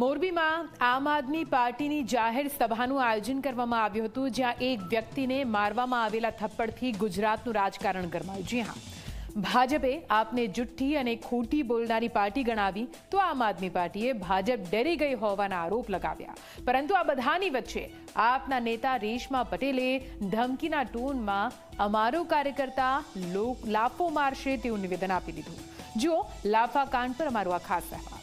મોરબીમાં આમ આદમી પાર્ટીની જાહેર સભાનું આયોજન કરવામાં આવ્યું હતું, જ્યાં એક વ્યક્તિને મારવામાં આવેલા થપ્પડથી ગુજરાતનું રાજકારણ ગરમાયું. જી હા. ભાજપે આપને જુઠ્ઠી અને ખોટી બોલનારી પાર્ટી ગણાવી, તો આમ આદમી પાર્ટીએ ભાજપ ડરી ગઈ હોવાના આરોપ લગાવ્યા. પરંતુ આ બધાની વચ્ચે આપના નેતા રેશમા પટેલે ધમકીના ટોનમાં અમારો કાર્યકર્તા લાફો મારશે તેવું નિવેદન આપી દીધું. જુઓ લાફા કાંડ પર અમારો આ ખાસ અહેવાલ. હવે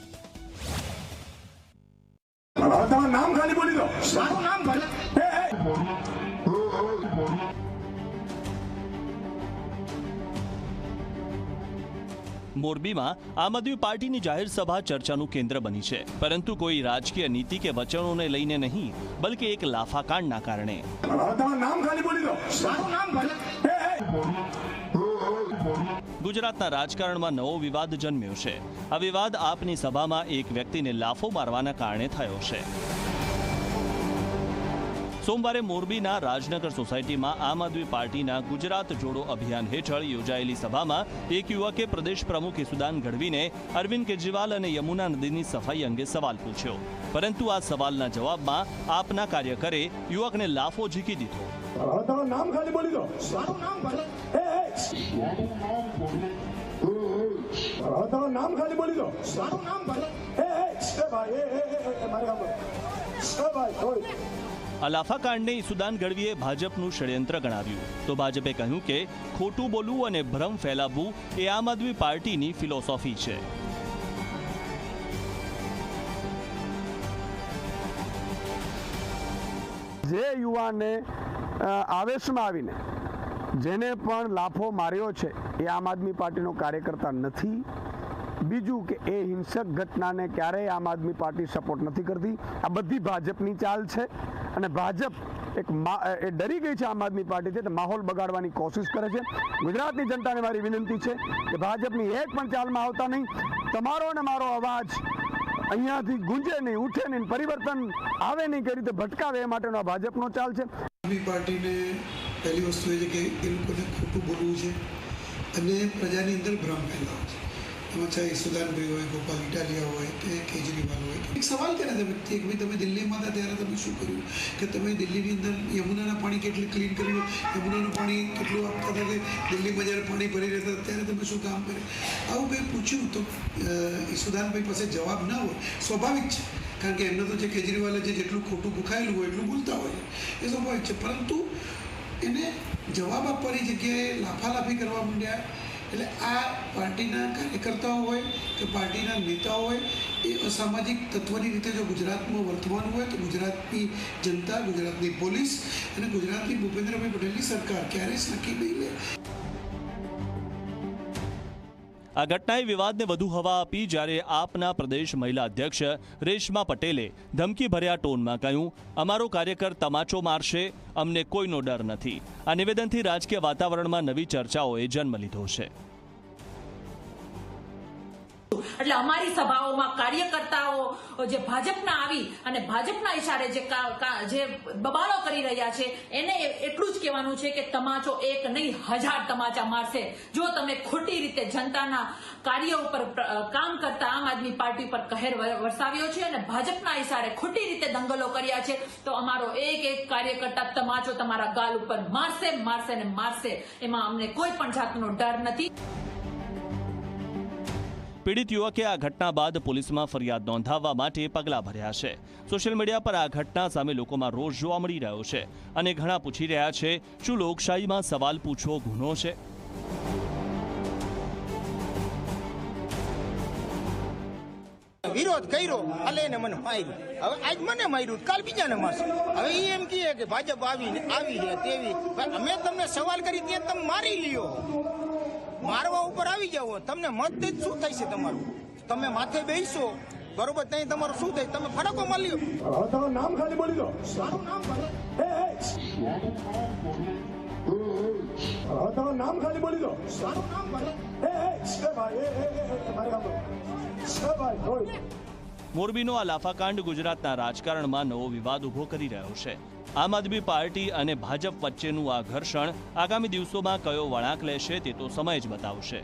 મોરબીમાં આમ આદમી પાર્ટીની જાહેર સભા ચર્ચાનું કેન્દ્ર બની છે. પરંતુ કોઈ રાજકીય નીતિ કે વચનોને લઈને નહીં, બલકે એક લાફાકાંડના કારણે. નામ ખાલી બોલી દો. મારું નામ ગુજરાતના રાજકારણમાં નવો વિવાદ જન્મ્યો છે. આ વિવાદ આપની સભામાં એક વ્યક્તિને લાફો મારવાના કારણે થયો છે. સોમવારે મોરબીના રાજનગર સોસાયટીમાં આમ આદમી પાર્ટીના ગુજરાત જોડો અભિયાન હેઠળ યોજાયેલી સભામાં એક યુવકે પ્રદેશ પ્રમુખ ઈસુદાન ગઢવીને અરવિંદ કેજરીવાલ અને યમુના નદીની સફાઈ અંગે સવાલ પૂછ્યો. પરંતુ આ સવાલના જવાબમાં આપના કાર્યકરે યુવકને લાફો ઝીકી દીધો. નામ ખાલી બોલી દો. નામ તમારું નામ ખાલી બોલી દો. મારું નામ ભલે. એ, એ, એ ભાઈ એ, એ, એ, એ, એ, મારી સામે. એ ભાઈ થોડી આ લાફાકાંડને ઈસુદાન ગઢવીએ ભાજપનું ષડયંત્ર ગણાવ્યું. તો ભાજપે કહ્યું કે ખોટું બોલવું અને ભ્રમ ફેલાવવું એ આમ આદમી પાર્ટીની ફિલોસોફી છે. જે યુવાને આવેશમાં આવીને જેને પણ લાફો માર્યો છે, એ આમ આદમી પાર્ટીનો કાર્યકર્તા નથી. બીજું કે એ હિંસક ઘટનાને ક્યારેય આમ આદમી પાર્ટી સપોર્ટ નથી કરતી. આ બધી ભાજપની ચાલ છે અને ભાજપ એક એ ડરી ગઈ છે આમ આદમી પાર્ટીથી એટલે માહોલ બગાડવાની કોશિશ કરે છે. ગુજરાતની જનતાને મારી વિનંતી છે કે ભાજપની એક પણ ચાલમાં આવતા નહીં. તમારો અને મારો અવાજ અહીંયાથી ગુંજે નહીં, ઉઠે નહીં, પરિવર્તન આવે નહીં કઈ રીતે ભટકાવે, એ માટેનો આ ભાજપનો ચાલ છે. આદમી પાર્ટીને પહેલી વસ્તુ એ છે કે એ લોકોને ખોટું બોલવું છે અને પ્રજાની અંદર ભ્રમ ફેલાવો છે. એમાં ચાહે સુદાનભાઈ હોય ગોપાલ ઇટાલિયા હોય કે કેજરીવાલ હોય. એક સવાલ કરે છે વ્યક્તિ કે તમે દિલ્હીમાં હતા ત્યારે તમે શું કર્યું? કે તમે દિલ્હીની અંદર યમુનાના પાણી કેટલું ક્લીન કર્યું? યમુનાનું પાણી કેટલું આપતા હતા કે દિલ્હીમાં જ્યારે પાણી ભરી રહેતા ત્યારે તમે શું કામ કર્યું? આવું કંઈ પૂછ્યું તો અ, ઈસુદાનભાઈ પાસે જવાબ ના હોય સ્વાભાવિક છે. કારણ કે એમને તો જે કેજરીવાલે જે જેટલું ખોટું ભૂખાયેલું હોય એટલું બોલતા હોય એ સ્વાભાવિક છે. પરંતુ એને જવાબ આપવાની જગ્યાએ લાફાલાફી કરવા માંડ્યા. એટલે આ પાર્ટીના કાર્યકર્તાઓ હોય કે પાર્ટીના નેતાઓ હોય, એ અસામાજિક તત્વની રીતે જો ગુજરાતમાં વર્તવાનું હોય તો ગુજરાતની જનતા, ગુજરાતની પોલીસ અને ગુજરાતની ભૂપેન્દ્રભાઈ પટેલની સરકાર ક્યારેય નક્કી નહીં લે. આ ઘટનાએ વિવાદને વધુ હવા આપી જ્યારે આપના પ્રદેશ મહિલા અધ્યક્ષ રેશમા પટેલે ધમકીભર્યા ટોનમાં કહ્યું, અમારો કાર્યકર તમાચો મારશે, અમને કોઈનો ડર નથી. આ નિવેદનથી રાજકીય વાતાવરણમાં નવી ચર્ચાઓએ જન્મ લીધો છે. એટલે અમારી સભાઓમાં કાર્યકર્તાઓ જે ભાજપના આવી અને ભાજપના ઇશારે જે જે બબાલો કરી રહ્યા છે, એને એટલું જ કહેવાનું છે કે તમાચો એક નહીં, હજાર તમાચા મારશે. જો તમે ખોટી રીતે જનતાના કાર્યો ઉપર કામ કરતા આમ આદમી પાર્ટી પર કહેર વરસાવ્યો છે અને ભાજપના ઇશારે ખોટી રીતે દંગલો કર્યા છે, તો અમારો એક એક કાર્યકર્તા તમાચો તમારા ગાલ ઉપર મારશે મારશે ને મારશે. એમાં અમને કોઈ પણ જાતનો ડર નથી. પીડિત યુવકે આ ઘટના બાદ પોલીસમાં ફરિયાદ નોંધાવવા માટે પગલાં ભર્યા છે. સોશિયલ મીડિયા પર આ ઘટના સામે લોકોમાં રોષ જોવા મળી રહ્યો છે અને ઘણા પૂછી રહ્યા છે, શું લોકશાહીમાં સવાલ પૂછવો ગુનો છે? વિરોધ કર્યો એટલે એને મને માર્યું. હવે આજ મને માર્યું, કાલ બીજાને મારશે. હવે એ એમ કહે કે ભાજપ આવીને આવી છે તેવી. અમે તમને સવાલ કરી, તે તમે મારી લ્યો. ઉપર આવી જાવ તમને મત જ શું થાય છે તમારું? તમે માથે બેસો બરોબર ત્યાં તમારું શું થાય? તમે ફરકો મારી લ્યો. હવે તમારું નામ ખાલી બોલી દો. મારું નામ. હવે તમારું નામ ખાલી બોલી દો. મારું નામ એ, એ. એ ભાઈ મોરબીનો આ લાફાકાંડ ગુજરાતના રાજકારણમાં નવો વિવાદ ઊભો કરી રહ્યો છે. આમ આદમી પાર્ટી અને ભાજપ વચ્ચેનું આ ઘર્ષણ આગામી દિવસોમાં કયો વળાંક લેશે તે તો સમય જ બતાવશે.